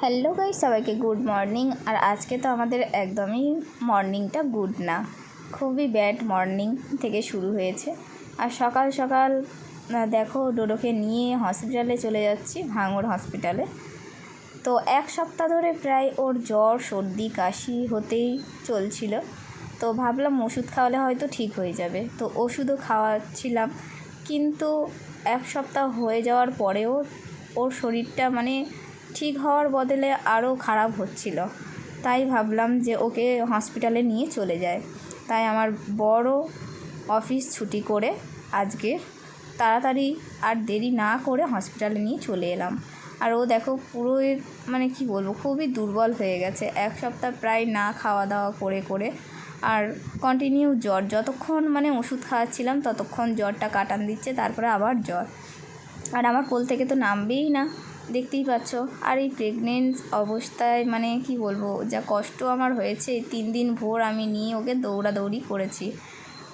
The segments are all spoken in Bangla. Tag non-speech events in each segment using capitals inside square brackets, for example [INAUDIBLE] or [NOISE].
হ্যালো গাইস, সবাইকে গুড মর্নিং। আর আজকে তো আমাদের একদমই মর্নিংটা গুড না, খুবই ব্যাড মর্নিং থেকে শুরু হয়েছে। আর সকাল সকাল দেখো, ডোডোকে নিয়ে হসপিটালে চলে যাচ্ছি ভাঙড় হসপিটালে। তো এক সপ্তাহ ধরে প্রায় ওর জ্বর, সর্দি, কাশি হতেই চলছিল। তো ভাবলাম ওষুধ খাওয়ালে হয়তো ঠিক হয়ে যাবে। তো ওষুধও খাওয়াচ্ছিলাম কিন্তু এক সপ্তাহ হয়ে যাওয়ার পরেও ওর শরীরটা মানে ঠিক হওয়ার বদলে আরও খারাপ হচ্ছিল। তাই ভাবলাম যে ওকে হসপিটালে নিয়ে চলে যায়। তাই আমার বড় অফিস ছুটি করে আজকে তাড়াতাড়ি আর দেরি না করে হসপিটালে নিয়ে চলে এলাম। আর ও দেখো পুরোই মানে কি বলব, খুবই দুর্বল হয়ে গেছে। এক সপ্তাহ প্রায় না খাওয়া দাওয়া করে করে আর কন্টিনিউ জ্বর। যতক্ষণ মানে ওষুধ খাওয়াচ্ছিলাম, ততক্ষণ জ্বরটা কাটান দিচ্ছে, তারপরে আবার জ্বর। আর আমার কোল থেকে তো নামবেই না, দেখতেই পাচ্ছ। আর এই প্রেগনেন্ট অবস্থায় মানে কি বলব, যা কষ্ট আমার হয়েছে তিন দিন ভোর আমি নিয়ে ওকে দৌড়াদৌড়ি করেছি।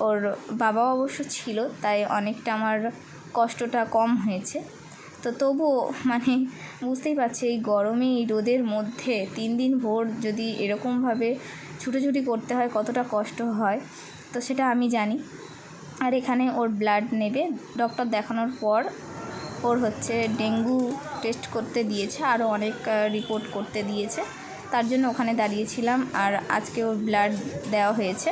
ওর বাবাও অবশ্য ছিল, তাই অনেকটা আমার কষ্টটা কম হয়েছে। তো তবুও মানে বুঝতেই পারছি এই গরমে, এই রোদের মধ্যে তিন দিন ভোর যদি এরকমভাবে ছুটোছুটি করতে হয়, কতটা কষ্ট হয়, তো সেটা আমি জানি। আর এখানে ওর ব্লাড নেবে। ডক্টর দেখানোর পর ওর হচ্ছে ডেঙ্গু টেস্ট করতে দিয়েছে, আরও অনেক রিপোর্ট করতে দিয়েছে। তার জন্য ওখানে দাঁড়িয়েছিলাম আর আজকে ওর ব্লাড দেওয়া হয়েছে।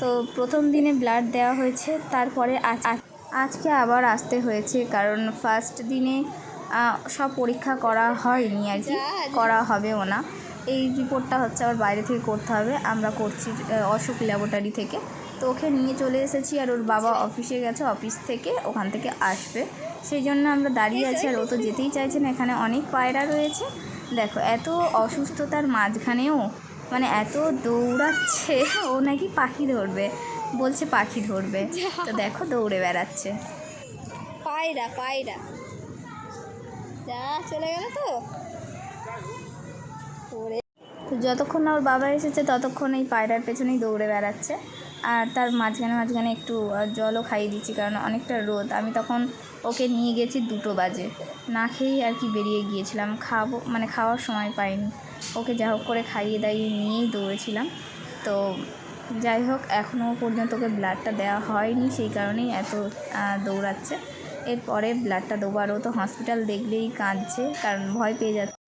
তো প্রথম দিনে ব্লাড দেওয়া হয়েছে, তারপরে আজ আজকে আবার আসতে হয়েছে, কারণ ফার্স্ট দিনে সব পরীক্ষা করা হয়নি আর কি, করা হবেও না। এই রিপোর্টটা হচ্ছে আবার বাইরে থেকে করতে হবে, আমরা করছি অশোক ল্যাবরেটরি থেকে। তো ওকে নিয়ে চলে এসেছি আর ওর বাবা অফিসে গেছে অফিস থেকে ওখান থেকে আসবে। সেই জন্য আমরা দাঁড়িয়ে আছি আর ও তো যেতেই চাইছে না, এখানে অনেক পায়রা রয়েছে। দেখো, এত অসুস্থতার মাঝখানেও মানে এত দৌড়াচ্ছে, ও নাকি পাখি ধরবে। বলছে পাখি ধরবে। তো দেখো দৌড়ে বেড়াচ্ছে। পায়রা পায়রা। যা চলে গেল তো? ওরে। তো যতক্ষণ না ওর বাবা এসেছে ততক্ষণ এই পায়রার পেছনেই দৌড়ে বেড়াচ্ছে। আর তার মাঝখানে মাঝখানে একটু জলও খাইয়ে দিচ্ছি কারণ অনেকটা রোদ। আমি তখন ওকে নিয়ে গেছি দুটো বাজে। না খেয়েই আর কি বেরিয়ে গিয়েছিলাম। খাব মানে খাওয়ার সময় পাইনি। ওকে যা হোক করে খাইয়ে দাইয়ে নিয়েই দৌড়েছিলাম। তো যাই হোক, এখনও পর্যন্ত ওকে ব্লাডটা দেওয়া হয়নি, সেই কারণেই এত দৌড়াচ্ছে। এরপরে ব্লাডটা দেবো আর তো হসপিটাল দেখলেই কাঁদছে, কারণ ভয় পেয়ে যাচ্ছে।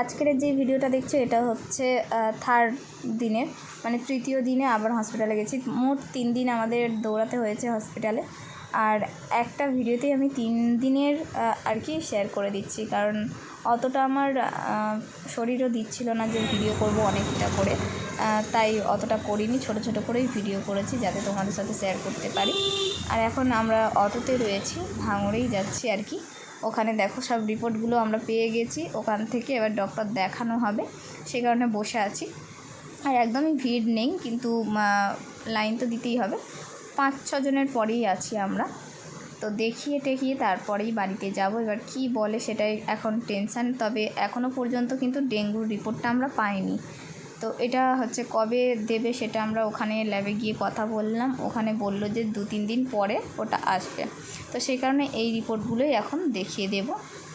আজকের যে ভিডিওটা দেখছ, এটা হচ্ছে থার্ড দিনের মানে তৃতীয় দিনে আবার হসপিটালে গেছি। মোট তিন দিন আমাদের দৌড়াতে হয়েছে হসপিটালে আর একটা ভিডিওতেই আমি তিন দিনের আর কি শেয়ার করে দিচ্ছি। কারণ অতটা আমার শরীরও দিচ্ছিল না যে ভিডিও করব অনেকটা করে। তাই অতটা করিনি, ছোট ছোট করেই ভিডিও করেছি যাতে তোমাদের সাথে শেয়ার করতে পারি। আর এখন আমরা অটোতে রয়েছি, ভাঙড়েই যাচ্ছি আর কি। ওখানে দেখো সব রিপোর্টগুলো আমরা পেয়ে গেছি। ওখান থেকে এবার ডক্টর দেখানো হবে। সে কারণে বসে আছি। আর একদমই ভিড় নেই, কিন্তু লাইন তো দিতেই হবে। পাঁচ ছজনের পরেই আছি আমরা। তো দেখিয়ে টেকিয়ে তারপরেই বাড়িতে যাব। এবার কি বলে সেটাই এখন টেনশান, তবে এখনও পর্যন্ত কিন্তু ডেঙ্গুর রিপোর্টটা আমরা পাইনি। তো এটা হচ্ছে কবে দেবে সেটা আমরা ওখানে ল্যাবে গিয়ে কথা বললাম। ওখানে বলল যে দু তিন দিন পরে ওটা আসবে। তো সেই কারণে এই রিপোর্টগুলোই এখন দেখিয়ে দেব।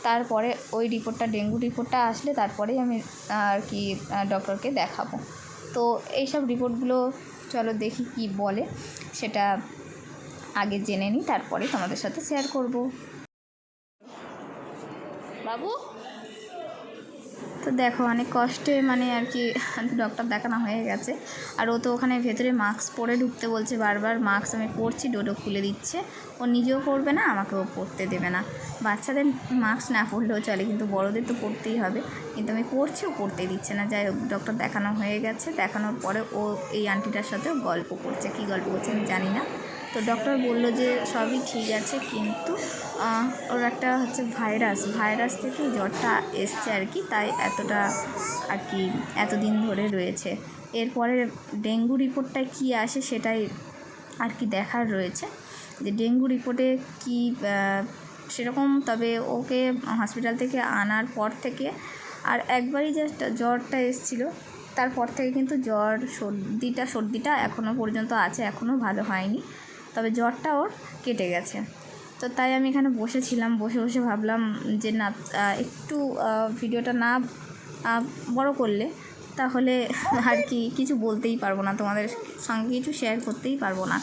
তারপরে ওই রিপোর্টটা, ডেঙ্গু রিপোর্টটা আসলে তারপরেই আমি আর কি ডক্টরকে দেখাবো। তো এইসব রিপোর্টগুলো চলো দেখি কি বলে। সেটা আগে জেনে নিই তারপরে তোমাদের সাথে শেয়ার করব। বাবু? তো দেখো, অনেক কষ্টে মানে আর কি ডক্টর দেখানো হয়ে গেছে। আর ও তো ওখানে ভেতরে মাস্ক পরে ঢুকতে বলছে বারবার মাস্ক আমি পরছি ডোডো খুলে দিচ্ছে। ও নিজেও পরবে না, আমাকেও পরতে দেবে না। বাচ্চাদের মাস্ক না পরলেও চলে, কিন্তু বড়দের তো পরতেই হবে। কিন্তু আমি পরছি, ও পরতে দিচ্ছে না। যাই হোক ডক্টর দেখানো হয়ে গেছে। দেখানোর পরে ও এই আন্টিটার সাথেও গল্প করছে। কী গল্প করছে আমি জানি না। তো ডক্টর বলল যে সবই ঠিক আছে, কিন্তু ওর একটা হচ্ছে ভাইরাস ভাইরাস থেকে জ্বরটা এসছে আর কি, তাই এতটা আর কি এতদিন ধরে রয়েছে। এরপরে ডেঙ্গু রিপোর্টটা কি আসে সেটাই আর কি দেখার রয়েছে। যে ডেঙ্গু রিপোর্টে কি সেরকম, তবে ওকে হসপিটাল থেকে আনার পর থেকে আর একবারই জাস্ট জ্বরটা এসেছিল, তারপর থেকে কিন্তু জ্বর সর্দিটা সর্দিটা এখনও পর্যন্ত আছে এখনও ভালো হয়নি। তবে জ্বরটা ওর কেটে গেছে। তো তাই আমি এখানে বসেছিলাম, বসে বসে ভাবলাম যে না একটু ভিডিওটা না বড় করলে তাহলে আর কি কিছু বলতেই পারব না, তোমাদের সঙ্গে কিছু শেয়ার করতেই পারব না।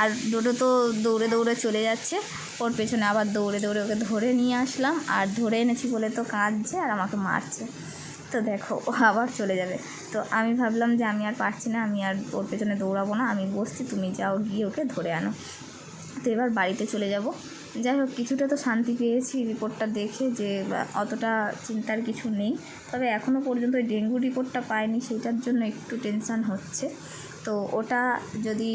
আর ডোডো তো দৌড়ে দৌড়ে চলে যাচ্ছে, ওর পেছনে আবার দৌড়ে দৌড়ে ওকে ধরে নিয়ে আসলাম, আর ধরে এনেছি বলে তো কাঁদছে আর আমাকে মারছে। তো দেখো, ও আবার চলে যাবে। তো আমি ভাবলাম যে আমি আর পারছি না, আমি আর ওর পেছনে দৌড়াবো না, আমি বসছি, তুমি যাও, গিয়ে ওকে ধরে আনো। তো এবার বাড়িতে চলে যাব। যাই হোক, কিছুটা তো শান্তি পেয়েছি রিপোর্টটা দেখে যে অতটা চিন্তার কিছু নেই। তবে এখনও পর্যন্ত ওই ডেঙ্গু রিপোর্টটা পাইনি সেটার জন্য একটু টেনশান হচ্ছে। তো ওটা যদি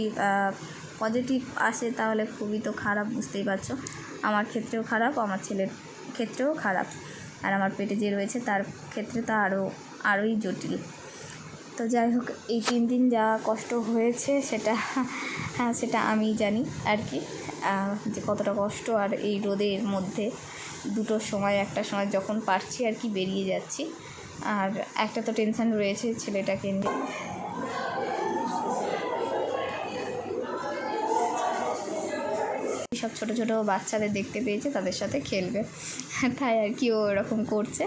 পজিটিভ আসে তাহলে খুবই তো খারাপ, বুঝতেই পারছ। আমার ক্ষেত্রেও খারাপ, আমার ছেলের ক্ষেত্রেও খারাপ। আর আমার পেটে যে রয়েছে তার ক্ষেত্রে তো আরও আরোই জটিল। তো যাই হোক, এই তিন দিন যা কষ্ট হয়েছে সেটা হ্যাঁ সেটা আমি জানি আর কি। যে কতটা কষ্ট আর এই রোদের মধ্যে দুটোর সময়, একটা সময় যখন পারছি আর কি বেরিয়ে যাচ্ছি। আর একটা তো টেনশন রয়েছে ছেলেটাকে নিয়ে। সব ছোটো ছোটো বাচ্চাদের দেখতে পেয়েছে, তাদের সাথে খেলবে। [LAUGHS] তাই আর কি ও এরকম করছে।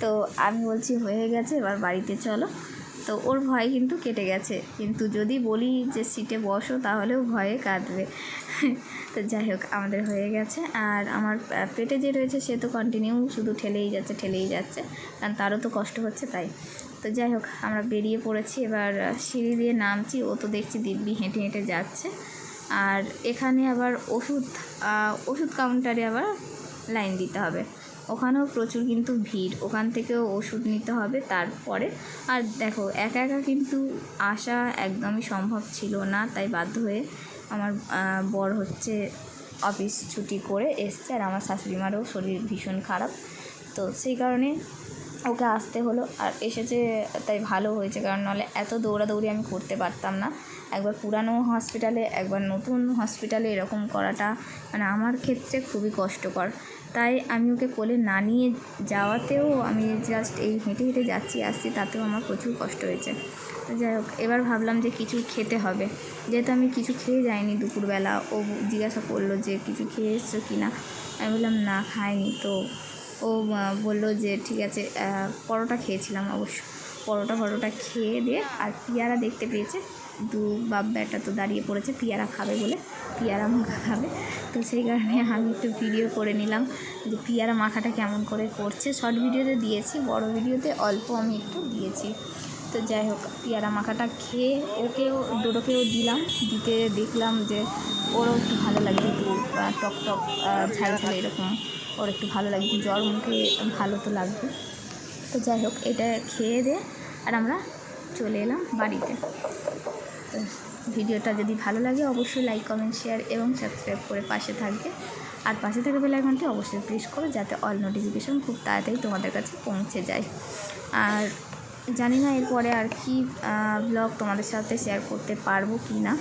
তো আমি বলছি, হয়ে গেছে, এবার বাড়িতে চলো। তো ওর ভয় কিন্তু কেটে গেছে। কিন্তু যদি বলি যে, সিটে বসো, তাহলেও ভয়ে কাঁদবে। [LAUGHS] তো যাই হোক, আমাদের হয়ে গেছে। আর আমার পেটে যে রয়েছে, সে তো কন্টিনিউ শুধু ঠেলেই যাচ্ছে ঠেলেই যাচ্ছে। কারণ তারও তো কষ্ট হচ্ছে তাই। তো যাই হোক, আমরা বেরিয়ে পড়েছি। এবার সিঁড়ি দিয়ে নামছি। ও তো দেখছি দিব্যি হেঁটে হেঁটে যাচ্ছে। আর এখানে আবার ওষুধ ওষুধ কাউন্টারে আবার লাইন দিতে হবে। ওখানেও প্রচুর কিন্তু ভিড়। ওখান থেকেও ওষুধ নিতে হবে তারপরে। আর দেখো, একা একা কিন্তু আসা একদমই সম্ভব ছিল না। তাই বাধ্য হয়ে আমার বর হচ্ছে অফিস ছুটি করে এসছে। আর আমার শাশুড়ি মারও শরীর ভীষণ খারাপ। তো সেই কারণে ওকে আসতে হলো আর এসেছে, তাই ভালো হয়েছে। কারণ নাহলে এত দৌড়াদৌড়ি আমি করতে পারতাম না। একবার পুরানো হসপিটালে একবার নতুন হসপিটালে এরকম করাটা মানে আমার ক্ষেত্রে খুবই কষ্টকর। তাই আমি ওকে কোলে না নিয়ে যাওয়াতেও আমি জাস্ট এই হেঁটে হেঁটে যাচ্ছি, আসছি, তাতেও আমার প্রচুর কষ্ট হয়েছে। তো যাই হোক, এবার ভাবলাম যে কিছু খেতে হবে। যেহেতু আমি কিছু খেয়ে যাইনি দুপুরবেলা, ও জিজ্ঞাসা করল যে কিছু খেয়ে এসছো কি না আমি বললাম, না, খাইনি। তো ও বলল যে ঠিক আছে পরোটা খেয়েছিলাম অবশ্য। পরোটা পরোটা খেয়ে দিয়ে আর পিয়ারা দেখতে পেয়েছে। দু বাপ ব্যাটা তো দাঁড়িয়ে পড়েছে, পিয়ারা খাবে বলে, পিয়ারা মাখা খাবে। তো সেই কারণে আমি একটু ভিডিও করে নিলাম যে পিয়ারা মাখাটা কেমন করে করছে। শর্ট ভিডিওতে দিয়েছি, বড় ভিডিওতে অল্প আমি একটু দিয়েছি। তো যাই হোক, পেয়ারা মাখাটা খেয়ে ওকেও ডোডোকেও দিলাম, দিতে দেখলাম যে ওরও একটু ভালো লাগছে একটু টক টক ঝাল ঝাল এরকম। ওর একটু ভালো লাগছে, জ্বর মুখে ভালো তো লাগবে। তো যাই হোক, এটা খেয়ে দিয়ে আর আমরা চলে এলাম বাড়িতে। তো ভিডিওটা যদি ভালো লাগে, অবশ্যই লাইক কমেন্ট শেয়ার এবং সাবস্ক্রাইব করে পাশে থাকবে। আর পাশে থাকা বেল আইকনটি অবশ্যই প্রেস করো, যাতে অল নোটিফিকেশন খুব তাড়াতাড়ি তোমাদের কাছে পৌঁছে যায়। আর জানি না এরপরে আর কি ব্লগ তোমাদের সাথে শেয়ার করতে পারব কি না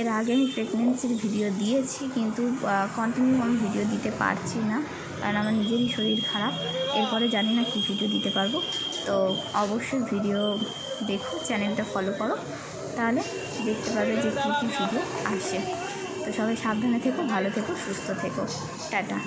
এর আগে আমি প্রেগনেন্সির ভিডিও দিয়েছি, কিন্তু কন্টিনিউ আমি ভিডিও দিতে পারছি না, কারণ আমার নিজেরই শরীর খারাপ। এরপরে জানি না কী ভিডিও দিতে পারব। তো অবশ্যই ভিডিও দেখো চ্যানেলটা ফলো করো। তাহলে দেখতে পাবে যে কী কী ভিডিও আসে। তো সবাই সাবধানে থেকো, ভালো থেকো, সুস্থ থেকো। টাটা।